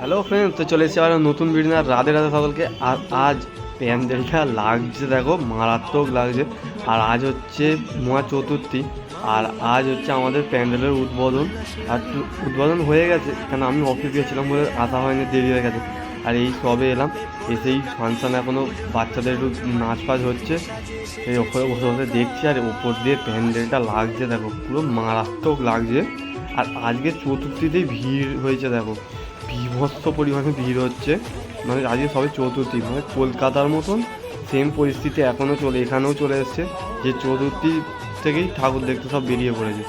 Hello friend তো চলে এসেছে আবার নতুন ভিডিও আর রাধে রাধে সকলকে। আর আজ প্যান্ডেলটা লাগছে দেখো, মারাত্মক লাগছে। আর আজ হচ্ছে মহা চতুর্থী। আর আজ হচ্ছে আমাদের প্যান্ডেলের উদ্বোধন। আর উদ্বোধন হয়ে গেছে, কেন আমি অফিস গেছিলাম বলে আসা হয়নি, দেরি হয়ে গেছে। আর এই সবে এলাম, এসেই ফাংশান এখনও বাচ্চাদের একটু নাচ ফাচ হচ্ছে। এই ওপরে বসে বসে দেখছি, আর ওপর দিয়ে প্যান্ডেলটা লাগছে দেখো, পুরো মারাত্মক লাগছে। আর আজকে চতুর্থীতেই ভিড় হয়েছে দেখো। বিভৎস পরিমাণে ভিড় হচ্ছে। মানে আজকে সবে চতুর্থী মানে কলকাতার মতন সেম পরিস্থিতি এখনও চলে, এখানেও চলে এসছে। যে চতুর্থী থেকেই ঠাকুর দেখতে সব বেরিয়ে পড়েছে।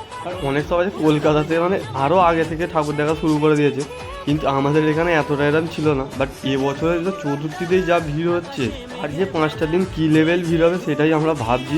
অনেক সব আছে কলকাতাতে মানে আরও আগে থেকে ঠাকুর দেখা শুরু করে দিয়েছে। কিন্তু আমাদের এখানে এতটা এরম ছিল না। বাট এবছরে তো চতুর্থীতেই যা ভিড় হচ্ছে, আর যে পাঁচটা দিন কী লেভেল ভিড় হবে সেটাই আমরা ভাবছি।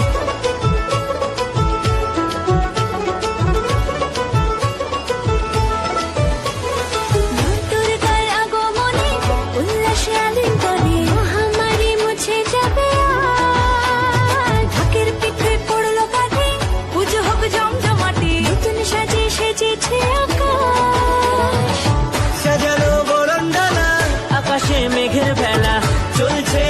চলছে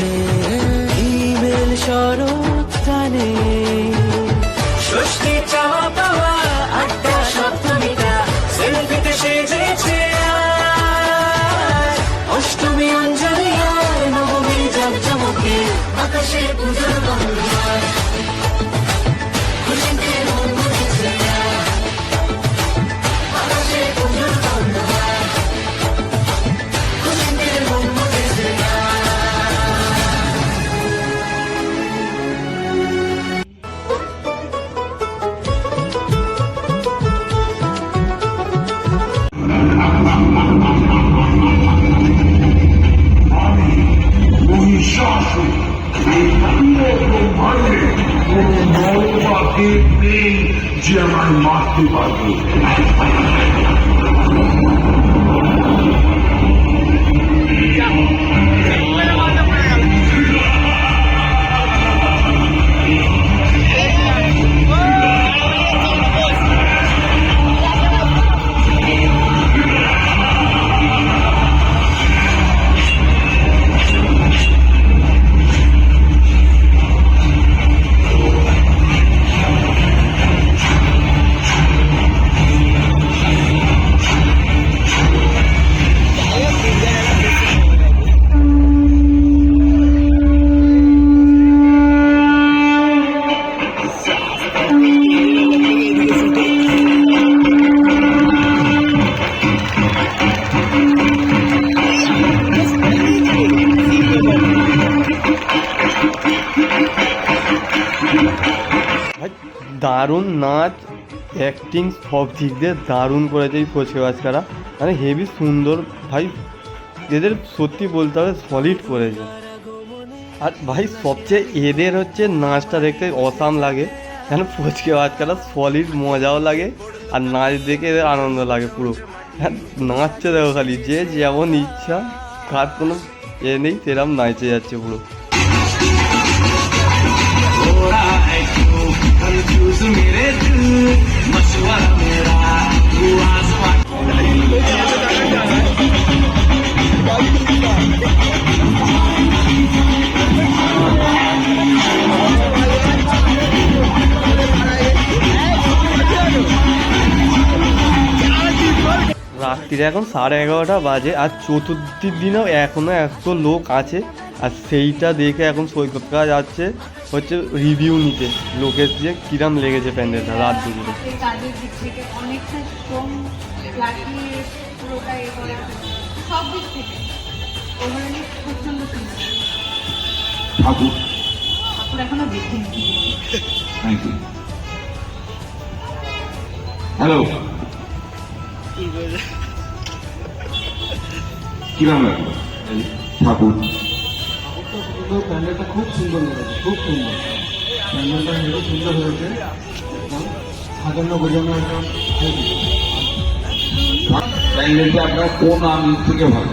আকাশে পুজোর গন্ধ কাউকে নেই যে আমার মাতৃ পারবে দারুণ নাচ অ্যাক্টিং সব দিক দিয়ে দারুণ করেছে এই কোচকাছকারা মানে হেভি সুন্দর। ভাই, এদের সত্যি বলতে হবে সলিড করেছে। আর ভাই, সবচেয়ে এদের হচ্ছে নাচটা দেখতে অসাম লাগে। কেন? ফচকে বাচ্চারা সলিড মজাও লাগে আর নাচ দেখে এদের আনন্দ লাগে পুরো। হ্যাঁ নাচছে দেখো খালি, যে যেমন ইচ্ছা, কার কোনো এ নেই, সেরম নাচে যাচ্ছে পুরো। कंफ्यूज मेरे दिल मशवरा मेरा तू आसमान রাত্রিরে এখন সাড়ে এগারোটা বাজে আর চতুর্থীর দিনেও এখনও একশো লোক আছে আর সেইটা দেখে এখন সৈকত কাজ যাচ্ছে হচ্ছে রিভিউ নিতে। লোকের দিয়ে কিরাম লেগেছে প্যান্ডেলটা রাত দুপুরে হ্যালো কিরাম লাগল? ঠাকুর। সুন্দর প্যান্ডেলটা খুব সুন্দর লেগেছে খুব সুন্দর প্যান্ডেলটা হেবি সুন্দর হয়েছে সাজানো গোজানো একদম প্যান্ডেলটা আপনার কোন আঙ্গিক থেকে ভালো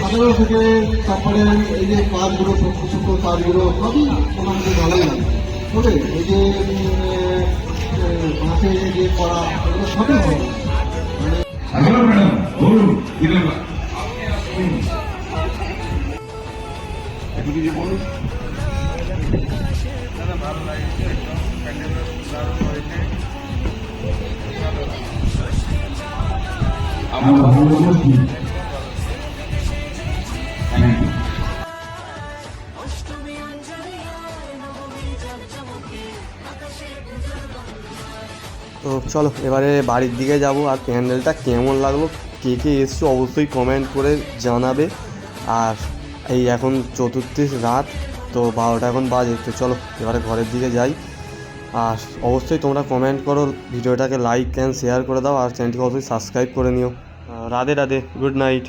সাজানো থেকে তারপরে এই যে কাজগুলো ছোট্ট ছোট্ট কাজগুলো সবই মোটামুটি ভালোই লাগে তবে এই যে বাসে যে করা এগুলো সবই ভালো হ্যালো ম্যাডাম বলুন তো চলো, এবারে বাড়ির দিকে যাব আর প্যান্ডেলটা কেমন লাগল, কে কে এসছো অবশ্যই কমেন্ট করে জানাবে। আর এই এখন চতুর্থী রাত, তো বারোটা এখন বাজে, তো চলো, এবারে ঘরের দিকে যাই। আর অবশ্যই তোমরা কমেন্ট করো, ভিডিওটাকে লাইক অ্যান্ড শেয়ার করে দাও, আর চ্যানেলটিকে অবশ্যই সাবস্ক্রাইব করে নিও। Radhe Radhe good night.